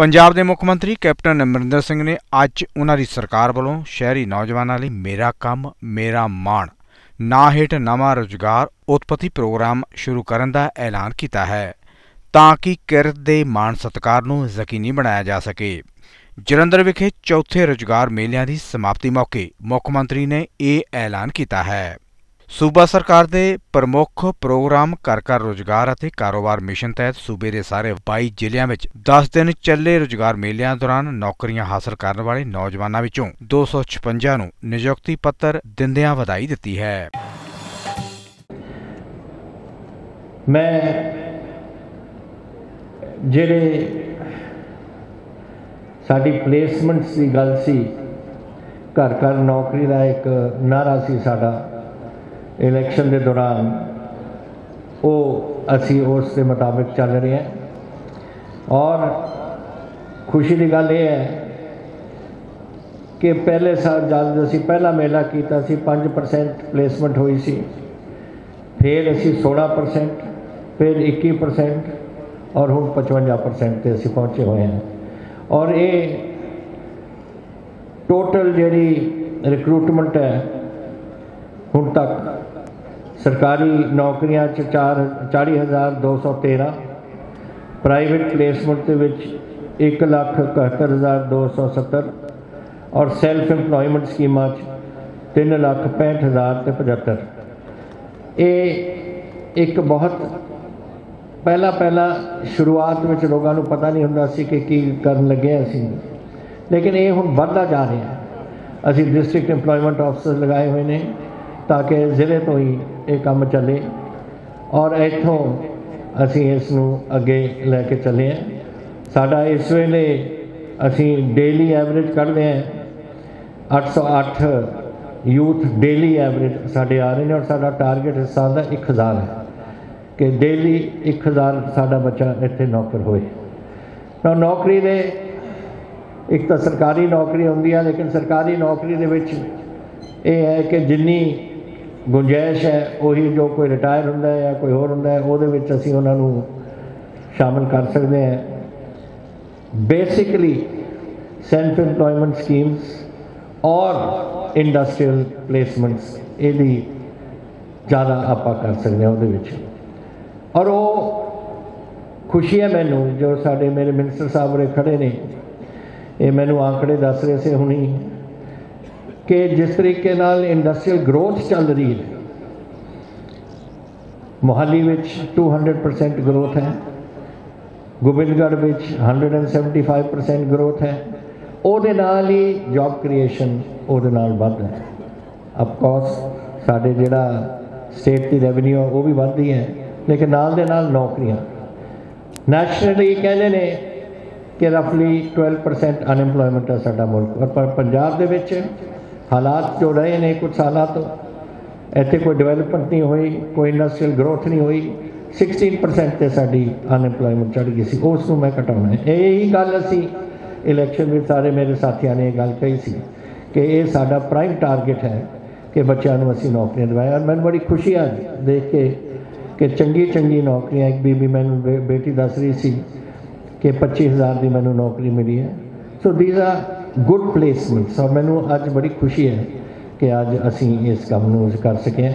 ਪੰਜਾਬ ਦੇ ਮੁੱਖ ਮੰਤਰੀ ਕੈਪਟਨ ਅਮਰਿੰਦਰ ਸਿੰਘ ਨੇ ਅੱਜ ਉਹਨਾਂ ਦੀ ਸਰਕਾਰ ਵੱਲੋਂ ਸ਼ਹਿਰੀ ਨੌਜਵਾਨਾਂ ਲਈ ਮੇਰਾ ਕੰਮ, ਮੇਰਾ ਮਾਣ, ਨਾਂ ਹੇਠ ਨਵਾਂ ਰੁਜ਼ਗਾਰ ਉਤਪਤੀ ਪ੍ਰੋਗਰਾਮ ਸ਼ੁਰੂ ਕਰਨ ਦਾ ਐਲਾਨ ਕੀਤਾ ਹੈ ਤਾਂ ਕਿ ਕਿਰਤ ਦੇ ਮਾਣ ਸਤਿਕਾਰ ਨੂੰ ਯਕੀਨੀ ਬਣਾਇਆ ਜਾ ਸਕੇ। ਜਲੰਧਰ ਵਿਖੇ ਚੌਥੇ ਰੁਜ਼ਗਾਰ ਮੇਲਿਆਂ ਦੀ ਸਮਾਪਤੀ ਮੌਕੇ ਮੁੱਖ ਮੰਤਰੀ ਨੇ ਇਹ ਐਲਾਨ ਕੀਤਾ ਹੈ। ਸੂਬਾ ਸਰਕਾਰ ਦੇ ਪ੍ਰਮੁੱਖ ਪ੍ਰੋਗਰਾਮ ਘਰ ਘਰ ਰੁਜ਼ਗਾਰ ਅਤੇ ਕਾਰੋਬਾਰ ਮਿਸ਼ਨ ਤਹਿਤ ਸੂਬੇ ਦੇ ਸਾਰੇ 22 ਜ਼ਿਲ੍ਹਿਆਂ ਵਿੱਚ 10 ਦਿਨ ਚੱਲੇ ਰੁਜ਼ਗਾਰ ਮੇਲਿਆਂ ਦੌਰਾਨ ਨੌਕਰੀਆਂ ਹਾਸਲ ਕਰਨ ਵਾਲੇ ਨੌਜਵਾਨਾਂ ਵਿੱਚੋਂ 256 ਨੂੰ ਨਿਯੁਕਤੀ ਪੱਤਰ ਦਿੰਦਿਆਂ ਵਧਾਈ ਦਿੱਤੀ ਹੈ। ਮੈਂ ਜਿਹੜੇ ਸਾਡੀ ਪਲੇਸਮੈਂਟਸ ਦੀ ਗੱਲ ਸੀ, ਘਰ ਘਰ ਨੌਕਰੀ ਦਾ ਇੱਕ ਨਾਰਾ ਸੀ ਸਾਡਾ। ਇਲੈਕਸ਼ਨ ਦੇ ਦੌਰਾਨ ਉਹ ਅਸੀਂ ਉਸ ਦੇ ਮੁਤਾਬਿਕ ਚੱਲ ਰਹੇ ਹਾਂ। ਔਰ ਖੁਸ਼ੀ ਦੀ ਗੱਲ ਇਹ ਹੈ ਕਿ ਪਹਿਲੇ ਸਾਲ ਜਦ ਅਸੀਂ ਪਹਿਲਾ ਮੇਲਾ ਕੀਤਾ ਸੀ 5% ਪਲੇਸਮੈਂਟ ਹੋਈ ਸੀ। ਫਿਰ ਅਸੀਂ 16% ਫਿਰ 21% ਔਰ ਹੁਣ 55% ਤੇ ਅਸੀਂ ਪਹੁੰਚੇ ਹੋਏ ਹਾਂ। ਔਰ ਇਹ ਟੋਟਲ ਜਿਹੜੀ ਰਿਕਰੂਟਮੈਂਟ ਹੈ ਹੁਣ ਤੱਕ ਸਰਕਾਰੀ ਨੌਕਰੀਆਂ ਚ 40213 ਪ੍ਰਾਈਵੇਟ ਪਲੇਸਮੈਂਟ ਦੇ ਵਿੱਚ 171270 ਔਰ ਸੈਲਫ ਏਮਪਲੋਇਮੈਂਟ ਸਕੀਮਾਂ ਚ 365000 ਤੇ 75 ਇਹ ਇੱਕ ਬਹੁਤ ਪਹਿਲਾ ਪਹਿਲਾ ਸ਼ੁਰੂਆਤ ਵਿੱਚ ਲੋਕਾਂ ਨੂੰ ਪਤਾ ਨਹੀਂ ਹੁੰਦਾ ਸੀ ਕਿ ਕੀ ਕਰਨ ਲੱਗੇ ਅਸੀਂ। ਲੇਕਿਨ ਇਹ ਹੁਣ ਵੱਧਦਾ ਜਾ ਰਿਹਾ ਅਸੀਂ ਡਿਸਟ੍ਰਿਕਟ ਏਮਪਲੋਇਮੈਂਟ ਆਫਿਸਰ ਲਗਾਏ ਹੋਏ ਨੇ। ਤਾਂ ਕਿ ਜ਼ਿਲ੍ਹੇ ਤੋਂ ਹੀ ਇਹ ਕੰਮ ਚੱਲੇ ਔਰ ਇੱਥੋਂ ਅਸੀਂ ਇਸ ਨੂੰ ਅੱਗੇ ਲੈ ਕੇ ਚੱਲੇ ਹਾਂ। ਸਾਡਾ ਇਸ ਵੇਲੇ ਅਸੀਂ ਡੇਲੀ ਐਵਰੇਜ ਕੱਢਦੇ ਹਾਂ। 808 ਯੂਥ ਡੇਲੀ ਐਵਰੇਜ ਸਾਡੇ ਆ ਰਹੇ ਨੇ ਔਰ ਸਾਡਾ ਟਾਰਗੇਟ ਇਸ ਸਾਲ ਦਾ 1000 ਹੈ ਕਿ ਡੇਲੀ 1000 ਸਾਡਾ ਬੱਚਾ ਇੱਥੇ ਨੌਕਰ ਹੋਏ। ਤਾਂ ਨੌਕਰੀ ਦੇ ਇੱਕ ਤਾਂ ਸਰਕਾਰੀ ਨੌਕਰੀ ਹੁੰਦੀ ਹੈ ਲੇਕਿਨ ਸਰਕਾਰੀ ਨੌਕਰੀ ਦੇ ਵਿੱਚ ਇਹ ਹੈ ਕਿ ਜਿੰਨੀ ਗੁੰਜਾਇਸ਼ ਹੈ, ਉਹੀ ਜੋ ਕੋਈ ਰਿਟਾਇਰ ਹੁੰਦਾ ਹੈ ਜਾਂ ਕੋਈ ਹੋਰ ਹੁੰਦਾ ਹੈ, ਉਹਦੇ ਵਿੱਚ ਅਸੀਂ ਉਹਨਾਂ ਨੂੰ ਸ਼ਾਮਲ ਕਰ ਸਕਦੇ ਹਾਂ। ਬੇਸਿਕਲੀ ਸੈਲਫ ਏਮਪਲੋਇਮੈਂਟ ਸਕੀਮਸ ਔਰ ਇੰਡਸਟਰੀਅਲ ਪਲੇਸਮੈਂਟਸ ਇਹਦੀ ਜ਼ਿਆਦਾ ਆਪਾਂ ਕਰ ਸਕਦੇ ਹਾਂ ਉਹਦੇ ਵਿੱਚ। ਔਰ ਉਹ ਖੁਸ਼ੀ ਹੈ ਮੈਨੂੰ, ਜੋ ਸਾਡੇ ਮੇਰੇ ਮਿਨਿਸਟਰ ਸਾਹਿਬ ਰੇ ਖੜੇ ਨੇ। ਇਹ ਮੈਨੂੰ ਆંકੜੇ ਦੱਸ ਰਹੇ ਸੀ ਹੁਣੀ। ਕਿ ਜਿਸ ਤਰੀਕੇ ਨਾਲ ਇੰਡਸਟਰੀਅਲ ਗਰੋਥ ਚੱਲ ਰਹੀ ਹੈ, ਮੋਹਾਲੀ ਵਿੱਚ 200% ਗਰੋਥ ਹੈ, ਗੋਬਿੰਦਗੜ੍ਹ ਵਿੱਚ 175% ਗਰੋਥ ਹੈ, ਉਹਦੇ ਨਾਲ ਹੀ ਜੌਬ ਕ੍ਰੀਏਸ਼ਨ ਉਹਦੇ ਨਾਲ ਵੱਧ ਹੈ। ਆਫ ਕੋਰਸ ਸਾਡੇ ਜਿਹੜਾ ਸਟੇਟ ਦੀ ਰੈਵਨਿਊ ਉਹ ਵੀ ਵੱਧਦੀ ਹੈ, ਲੇਕਿਨ ਨਾਲ ਦੇ ਨਾਲ ਨੌਕਰੀਆਂ। ਨੈਸ਼ਨਲੀ ਕਹਿੰਦੇ ਨੇ ਕਿ ਰਫਲੀ 12% ਅਨਐਮਪਲੋਇਮੈਂਟ ਹੈ ਸਾਡਾ ਮੁਲਕ ਪਰ ਪੰਜਾਬ ਦੇ ਵਿੱਚ ਹਾਲਾਤ ਜੋ ਰਹੇ ਨੇ ਕੁਝ ਸਾਲਾਂ ਤੋਂ ਇੱਥੇ ਕੋਈ ਡਿਵੈਲਪਮੈਂਟ ਨਹੀਂ ਹੋਈ, ਕੋਈ ਇੰਡਸਟਰੀਅਲ ਗਰੋਥ ਨਹੀਂ ਹੋਈ। 16% ਤੇ ਸਾਡੀ ਅਨਐਮਪਲੋਇਮੈਂਟ ਚੜ ਗਈ ਸੀ। ਉਸ ਨੂੰ ਮੈਂ ਘਟਾਉਣਾ ਹੈ। ਇਹ ਗੱਲ ਅਸੀਂ ਇਲੈਕਸ਼ਨ ਵਿੱਚ ਸਾਰੇ ਮੇਰੇ ਸਾਥੀਆਂ ਨੇ ਇਹ ਗੱਲ ਕਹੀ ਸੀ ਕਿ ਇਹ ਸਾਡਾ ਪ੍ਰਾਈਮ ਟਾਰਗੇਟ ਹੈ ਕਿ ਬੱਚਿਆਂ ਨੂੰ ਅਸੀਂ ਨੌਕਰੀਆਂ ਦਿਵਾਇਆ। ਔਰ ਮੈਨੂੰ ਬੜੀ ਖੁਸ਼ੀ ਆ ਦੇਖ ਕੇ ਕਿ ਚੰਗੀ ਚੰਗੀ ਨੌਕਰੀਆਂ, ਇੱਕ ਬੀਬੀ ਮੈਨੂੰ ਬੇਟੀ ਦੱਸ ਰਹੀ ਸੀ ਕਿ 25000 ਦੀ ਮੈਨੂੰ ਨੌਕਰੀ ਮਿਲੀ ਹੈ। So these are good placements so ਮੈਨੂੰ ਅੱਜ ਬੜੀ ਖੁਸ਼ੀ ਹੈ ਕਿ ਅੱਜ ਅਸੀਂ ਇਸ ਕੰਮ ਨੂੰ ਕਰ ਸਕੇ